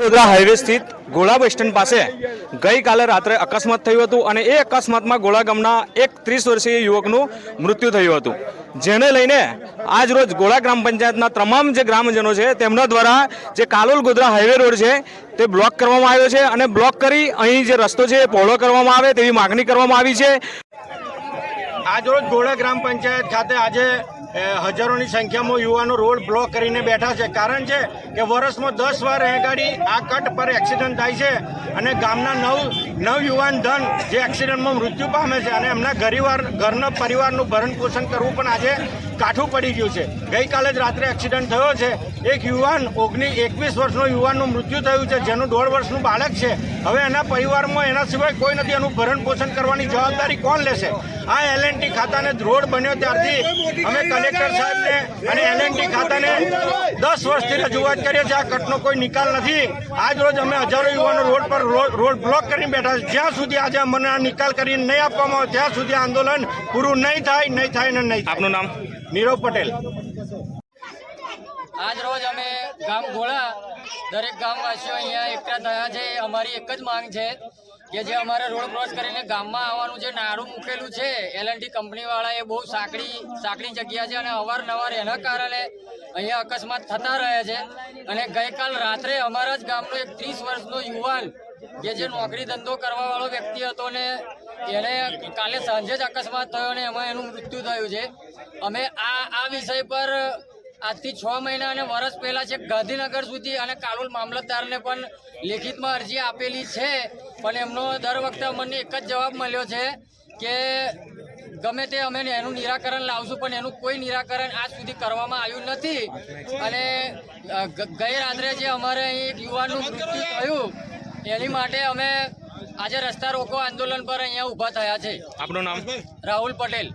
Vadodara highway સ્થિત ગોળા bus stand પાસે ગઈકાલે રાત્રે અકસ્માત થયું હતું અને એ અકસ્માતમાં ગોળા ગામના એક ત્રીસ વર્ષીય યુવકનું મૃત્યુ થયું હતું. જેને લઈને આજ રોજ ગોળા ગ્રામ પંચાયતના તમામ જે ગ્રામજનો છે તેમના દ્વારા જે કાલોલ ગોધરા હાઈવે રોડ છે તે બ્લોક કરવામાં આવ્યો છે અને બ્લોક કરી અહીં જે રસ્તો છે એ પહોળો કરવામાં આવે તેવી માગણી કરવામાં આવી છે. આજરોજ ગોળા ગ્રામ પંચાયત ખાતે આજે હજારોની સંખ્યામાં યુવાનો રોડ બ્લોક કરીને બેઠા છે. કારણ છે કે વર્ષમાં દસ વાર ગાડી આ કટ પર એક્સિડન્ટ થાય છે અને ગામના નવ નવ યુવાન ધન જે એક્સિડન્ટમાં મૃત્યુ પામે છે અને એમના ઘરીવાર ઘરના પરિવારનું ભરણ પોષણ કરવું પણ આજે કાઠું પડી ગયું છે. ગઈકાલે જ રાત્રે એક્સિડન્ટ થયો છે. એક યુવાન ઓગણીસ એકવીસ વર્ષનો યુવાનનું મૃત્યુ થયું છે, જેનું દોઢ વર્ષનું બાળક છે. હવે એના પરિવારમાં એના સિવાય કોઈ નથી. એનું ભરણ પોષણ કરવાની જવાબદારી કોણ લેશે? આ એલએનટી ખાતાને રોડ બન્યો ત્યારથી. અમે કલેક્ટર સાહેબને અને એલએનટી ખાતાને દસ વર્ષથી રજૂઆત કરીએ છીએ આ કટનો કોઈ નિકાલ નથી. આજ રોજ અમે હજારો યુવાનો રોડ પર રોડ બ્લોક કરીને બેઠા છે. જ્યાં સુધી આજે અમને આ નિકાલ કરીને નહીં આપવામાં આવે ત્યાં સુધી આંદોલન પૂરું નહીં થાય નહીં થાય ને નહીં થાય. આપનું નામ? નીરવ પટેલ. આજ રોજ અમે ગામ ગોળા દરેક ગામવાસીઓ અહીંયા એકઠા થયા છે. અમારી એક જ માંગ છે કે જે અમારે રોડ ક્રોસ કરીને ગામમાં આવવાનું જે નારું મૂકેલું છે એલએનટી કંપનીવાળા એ બહુ સાંકડી સાંકડી જગ્યા છે અને અવારનવાર એના કારણે અહીંયા અકસ્માત થતા રહે છે. અને ગઈકાલ રાત્રે અમારા જ ગામનો એક ત્રીસ વર્ષનો યુવાન કે જે નોકરી ધંધો કરવાવાળો વ્યક્તિ હતો ને એને કાલે સાંજે જ અકસ્માત થયો ને એમાં એનું મૃત્યુ થયું છે. અમે આ આ વિષય પર આજથી છ મહિના અને વર્ષ પહેલા છે ગાંધીનગર સુધી અને કાલોલ મામલતદારને પણ લેખિતમાં અરજી આપેલી છે. પણ એમનો દર વખતે અમને એક જ જવાબ મળ્યો છે કે ગમે તે અમે એનું નિરાકરણ લાવશું પણ એનું કોઈ નિરાકરણ આજ સુધી કરવામાં આવ્યું નથી. અને ગઈ રાત્રે જે અમારે અહીં એક યુવાનનું મૃત્યુ થયું એની માટે અમે આજે રસ્તા રોકો આંદોલન પર અહીંયા ઊભા થયા છે. આપણું નામ? રાહુલ પટેલ.